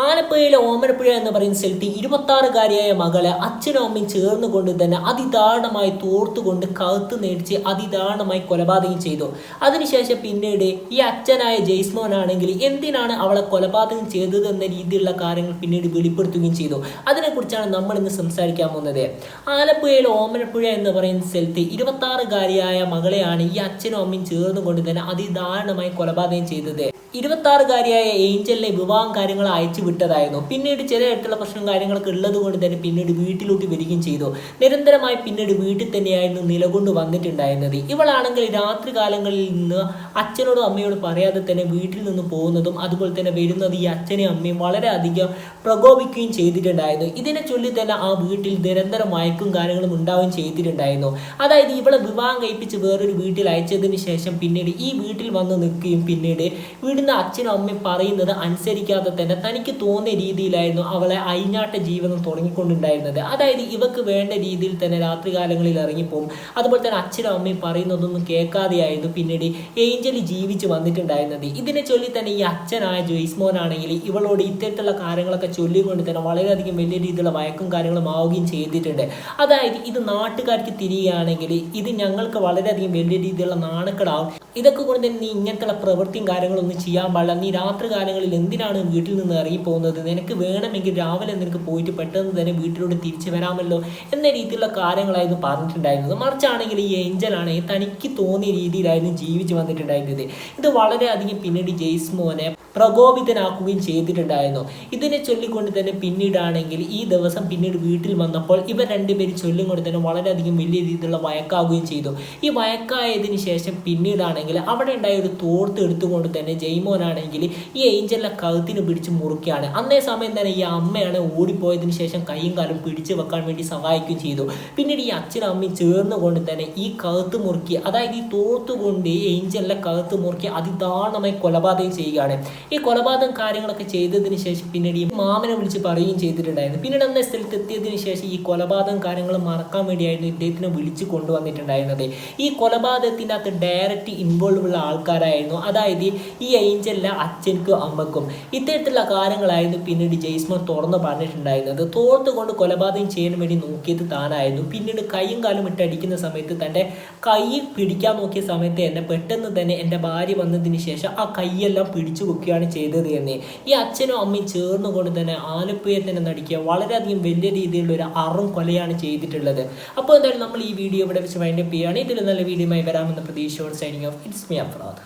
ആലപ്പുഴയിലെ ഓമനപ്പുഴ എന്ന് പറയുന്ന സ്ഥലത്ത് ഇരുപത്താറുകാരിയായ മകളെ അച്ഛനും അമ്മയും ചേർന്നുകൊണ്ട് തന്നെ അതിദാരുണമായി തോർത്തുകൊണ്ട് കഴുത്ത് നേടിച്ച് അതിദാരുണമായി കൊലപാതകം ചെയ്തു. അതിനുശേഷം പിന്നീട് ഈ അച്ഛനായ ജയ്സ്മോനാണെങ്കിൽ എന്തിനാണ് അവളെ കൊലപാതകം ചെയ്തത് എന്ന രീതിയിലുള്ള കാര്യങ്ങൾ പിന്നീട് വെളിപ്പെടുത്തുകയും ചെയ്തു. അതിനെക്കുറിച്ചാണ് നമ്മൾ ഇന്ന് സംസാരിക്കാൻ പോകുന്നത്. ആലപ്പുഴയിലെ ഓമനപ്പുഴ എന്ന് പറയുന്ന സ്ഥലത്ത് ഇരുപത്താറുകാരിയായ മകളെയാണ് ഈ അച്ഛനും അമ്മയും ചേർന്നുകൊണ്ട് തന്നെ അതിദാരുണമായി കൊലപാതകം ചെയ്തത്. ഇരുപത്താറുകാരിയായ ഏഞ്ചലിനെ വിവാഹം കാര്യങ്ങൾ അയച്ചു വിട്ടതായിരുന്നു. പിന്നീട് തരത്തിലുള്ള പ്രശ്നം കാര്യങ്ങളൊക്കെ ഉള്ളത് കൊണ്ട് തന്നെ പിന്നീട് വീട്ടിലോട്ട് വരികയും ചെയ്തു. നിരന്തരമായി പിന്നീട് വീട്ടിൽ തന്നെയായിരുന്നു നിലകൊണ്ട് വന്നിട്ടുണ്ടായിരുന്നത്. ഇവളാണെങ്കിൽ രാത്രി കാലങ്ങളിൽ നിന്ന് അച്ഛനോടും അമ്മയോടും പറയാതെ തന്നെ വീട്ടിൽ നിന്ന് പോകുന്നതും അതുപോലെ തന്നെ വരുന്നത് ഈ അച്ഛനെയും അമ്മയും വളരെയധികം പ്രകോപിക്കുകയും ചെയ്തിട്ടുണ്ടായിരുന്നു. ഇതിനെ ചൊല്ലി തന്നെ ആ വീട്ടിൽ നിരന്തരം മയക്കും കാര്യങ്ങളും ഉണ്ടാവുകയും ചെയ്തിട്ടുണ്ടായിരുന്നു. അതായത് ഇവളെ വിവാഹം കഴിപ്പിച്ച് വേറൊരു വീട്ടിൽ അയച്ചതിന് ശേഷം പിന്നീട് ഈ വീട്ടിൽ വന്ന് നിൽക്കുകയും പിന്നീട് വീടിന്റെ അച്ഛനും അമ്മയും പറയുന്നത് അനുസരിക്കാതെ തന്നെ തനിക്ക് തോന്നിയ രീതിയിലായിരുന്നു അവളെ അയിഞ്ഞാട്ട ജീവിതം തുടങ്ങിക്കൊണ്ടുണ്ടായിരുന്നത്. അതായത് ഇവക്ക് വേണ്ട രീതിയിൽ തന്നെ രാത്രികാലങ്ങളിൽ ഇറങ്ങിപ്പോവും. അതുപോലെ തന്നെ അച്ഛനും അമ്മയും പറയുന്നതൊന്നും കേൾക്കാതെയായിരുന്നു പിന്നീട് ഏഞ്ചൽ ജീവിച്ച് വന്നിട്ടുണ്ടായിരുന്നത്. ഇതിനെ ചൊല്ലി തന്നെ ഈ അച്ഛനായ ജോയിസ്മോനാണെങ്കിൽ ഇവളോട് ഇത്തരത്തിലുള്ള കാര്യങ്ങളൊക്കെ ചൊല്ലിക്കൊണ്ട് തന്നെ വളരെയധികം വലിയ രീതിയിലുള്ള വഴക്കും കാര്യങ്ങളും ആവുകയും ചെയ്തിട്ടുണ്ട്. അതായത് ഇത് നാട്ടുകാർക്ക് തിരിയുകയാണെങ്കിൽ ഇത് ഞങ്ങൾക്ക് വളരെയധികം വലിയ രീതിയിലുള്ള നാണക്കളാവും ഇതൊക്കെ കൊണ്ട് തന്നെ നീ ഇങ്ങനത്തെ പ്രവൃത്തിയും കാര്യങ്ങളൊന്നും ചെയ്യാൻ പാടില്ല. നീ രാത്രി കാലങ്ങളിൽ എന്തിനാണ് വീട്ടിൽ നിന്ന് ഇറങ്ങിപ്പോകുന്നത് നിനക്ക് വേണമെങ്കിൽ രാവിലെ നിനക്ക് പോയിട്ട് പെട്ടെന്ന് തന്നെ വീട്ടിലോട്ട് തിരിച്ചു വരാമല്ലോ എന്ന രീതിയിലുള്ള കാര്യങ്ങളായിരുന്നു പറഞ്ഞിട്ടുണ്ടായിരുന്നത്. മറിച്ചാണെങ്കിൽ ഈ ഏഞ്ചലാണെങ്കിൽ തനിക്ക് തോന്നിയ രീതിയിലായിരുന്നു ജീവിച്ചു വന്നിട്ടുണ്ടായിരുന്നത്. ഇത് വളരെയധികം പിന്നീട് ജെയ്സ്മോനെ പ്രകോപിതനാക്കുകയും ചെയ്തിട്ടുണ്ടായിരുന്നു. ഇതിനെ ചൊല്ലിക്കൊണ്ട് തന്നെ പിന്നീടാണെങ്കിൽ ഈ ദിവസം പിന്നീട് വീട്ടിൽ വന്നപ്പോൾ ഇവർ രണ്ടുപേരും ചൊല്ലും കൊണ്ട് തന്നെ വളരെയധികം വലിയ രീതിയിലുള്ള വഴക്കാവുകയും ചെയ്തു. ഈ വഴക്കായതിനു ശേഷം പിന്നീടാണെങ്കിൽ അവിടെ ഉണ്ടായ ഒരു തോർത്ത് എടുത്തുകൊണ്ട് തന്നെ ജയ്മോനാണെങ്കിൽ ഈ ഏഞ്ചലിനെ കഴുത്തിന് പിടിച്ച് മുറുക്കുകയാണ് അന്നേ സമയം തന്നെ ഈ അമ്മയാണ് ഓടിപ്പോയതിന് ശേഷം കൈയും കാലും പിടിച്ചു വെക്കാൻ വേണ്ടി സഹായിക്കുകയും ചെയ്തു. പിന്നീട് ഈ അച്ഛനും അമ്മയും ചേർന്നുകൊണ്ട് തന്നെ ഈ കഴുത്ത് മുറുക്കി അതായത് ഈ തോത്തുകൊണ്ട് ഈ ഏഞ്ചലിനെ കഴുത്ത് മുറുക്കി അതിദാരുണമായി കൊലപാതകം ചെയ്യുകയാണ്. ഈ കൊലപാതകം കാര്യങ്ങളൊക്കെ ചെയ്തതിന് ശേഷം പിന്നീട് ഈ മാമനെ വിളിച്ച് പറയുകയും ചെയ്തിട്ടുണ്ടായിരുന്നു. പിന്നീട് അന്ന സ്ഥലത്ത് എത്തിയതിനു ശേഷം ഈ കൊലപാതകം കാര്യങ്ങൾ മറക്കാൻ വേണ്ടിയായിരുന്നു ഇദ്ദേഹത്തിനെ വിളിച്ചു കൊണ്ടുവന്നിട്ടുണ്ടായിരുന്നത്. ഈ കൊലപാതകത്തിന്റെ അകത്ത് ഡയറക്റ്റ് ഇൻവോൾവ് ഉള്ള ആൾക്കാരായിരുന്നു. അതായത് ഈ ഏഞ്ചലിലെ അച്ഛനും അമ്മക്കും. ഇത്തരത്തിലുള്ള കാര്യങ്ങളായിരുന്നു പിന്നീട് ജയ്സ്മർ തുറന്ന് പറഞ്ഞിട്ടുണ്ടായിരുന്നത്. തോർത്തുകൊണ്ട് കൊലപാതകം ചെയ്യാൻ വേണ്ടി നോക്കിയത് താനായിരുന്നു. പിന്നീട് കൈയും കാലും ഇട്ട് അടിക്കുന്ന സമയത്ത് തന്റെ കൈ പിടിക്കാൻ നോക്കിയ സമയത്ത് എന്നെ പെട്ടെന്ന് തന്നെ എന്റെ ഭാര്യ വന്നതിന് ശേഷം ആ കൈയെല്ലാം പിടിച്ചു വെക്കുകയാണ് ചെയ്തത് എന്ന് ഈ അച്ഛനും അമ്മയും ചേർന്നുകൊണ്ട് തന്നെ ആലപ്പുഴയെ തന്നെ നടിക്കുക വളരെയധികം വലിയ രീതിയിലുള്ള ഒരു അറും കൊലയാണ് ചെയ്തിട്ടുള്ളത്. അപ്പോൾ എന്തായാലും നമ്മൾ ഈ വീഡിയോ ഇവിടെ വെച്ച് വൈൻഡപ്പ് ചെയ്യുകയാണ്. ഇതിൽ നല്ല വീഡിയോയുമായി വരാമെന്ന പ്രതീക്ഷയോട് signing off it's me Afrad